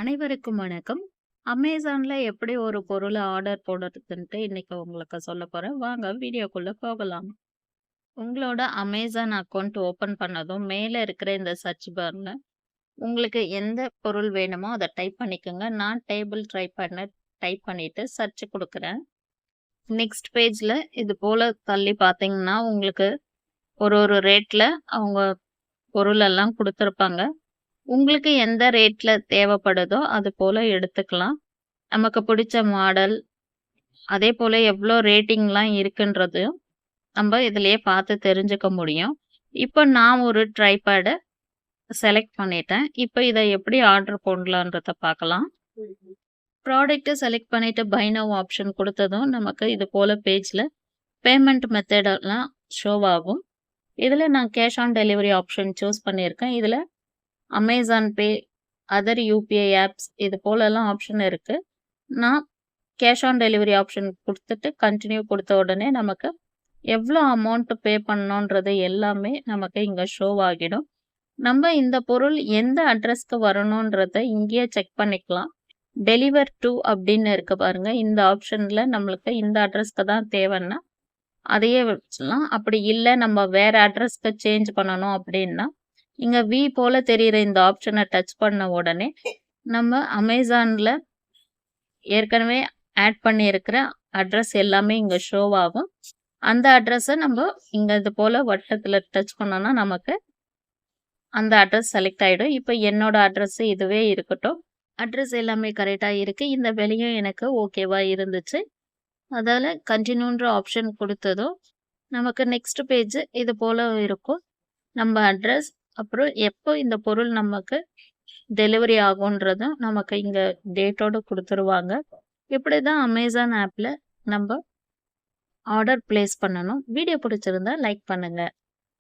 அனைவருக்கும் வணக்கம். அமேசான்ல எப்படி ஒரு பொருளை ஆர்டர் போடுறதுன்ட்டு இன்னைக்கு உங்களுக்கு சொல்லப் போறேன். வாங்க வீடியோக்குள்ள போகலாம். உங்களோட அமேசான் அக்கௌண்ட் ஓப்பன் பண்ணதும் மேல இருக்கிற இந்த சர்ச் பார்ல உங்களுக்கு எந்த பொருள் வேணுமோ அதை டைப் பண்ணிக்கோங்க. நான் டேபிள் ட்ரை பண்ண டைப் பண்ணிட்டு சர்ச் கொடுக்குறேன் நெக்ஸ்ட் பேஜ்ல இது போல தள்ளி பார்த்தீங்கன்னா, உங்களுக்கு ஒரு ஒரு ரேட்ல அவங்க பொருள் எல்லாம் உங்களுக்கு எந்த ரேட்ல தேவைப்படுதோ அது போல எடுத்துக்கலாம். நமக்கு பிடிச்ச மாடல், அதே போல எவ்வளோ ரேட்டிங்லாம் இருக்குன்றதையும் நம்ம இதிலேயே பார்த்து தெரிஞ்சுக்க முடியும். இப்போ நான் ஒரு ட்ரைபேடை செலக்ட் பண்ணிட்டேன். இப்போ இதை எப்படி ஆர்டர் பண்ணலான்றத பார்க்கலாம். ப்ராடக்ட்டை செலக்ட் பண்ணிட்டு பை நவ் ஆப்ஷன் கொடுத்ததும் நமக்கு இது போல் பேஜில் பேமெண்ட் மெத்தடெல்லாம் ஷோ ஆகும். இதில் நான் cash on delivery option choose பண்ணியிருக்கேன். இதில் Amazon pay, other UPI apps இது போலலாம் ஆப்ஷன் இருக்குது நான் கேஷ் ஆன் டெலிவரி ஆப்ஷன் கொடுத்துட்டு கண்டினியூ கொடுத்த உடனே நமக்கு எவ்வளோ அமௌண்ட் பே பண்ணோன்றது எல்லாமே நமக்கு இங்கே ஷோ ஆகிடும். நம்ம இந்த பொருள் எந்த அட்ரஸ்க்கு வரணுன்றத இங்கேயே செக் பண்ணிக்கலாம். டெலிவர் டூ அப்படின்னு இருக்க பாருங்க. இந்த ஆப்ஷனில் நம்மளுக்கு இந்த அட்ரஸ்க்கு தான் தேவைன்னா, அதையே வச்சுலாம் அப்படி இல்லை நம்ம வேற அட்ரஸ்க்கு சேஞ்ச் பண்ணணும் அப்படின்னா, இங்க வி போல தெரியிற இந்த ஆப்ஷனை டச் பண்ண உடனே, நம்ம அமேசான்ல ஏற்கனவே ஆட் பண்ணியிருக்கிற அட்ரஸ் எல்லாமே இங்க ஷோ ஆகும். அந்த அட்ரஸை நம்ம இங்க இது போல வட்டத்துல டச் பண்ணோம்னா நமக்கு அந்த அட்ரஸ் செலக்ட் ஆகிடும் இப்போ என்னோட அட்ரஸ் இதுவே இருக்கட்டும். அட்ரஸ் எல்லாமே கரெக்டாக இருக்கு. இந்த விலையும் எனக்கு ஓகேவா இருந்துச்சு. அதால் கண்டினியூன்ற ஆப்ஷன் கொடுத்ததும் நமக்கு நெக்ஸ்ட் பேஜ் இது போல இருக்கும். நம்ம அட்ரஸ், அப்புறம் எப்போ இந்த பொருள் நமக்கு டெலிவரி ஆகும்ன்றதும் நமக்கு இங்க டேட்டோட குடுத்துருவாங்க. இப்படிதான் அமேசான் ஆப்ல நம்ம ஆர்டர் பிளேஸ் பண்ணணும். வீடியோ பிடிச்சிருந்தா லைக் பண்ணுங்க.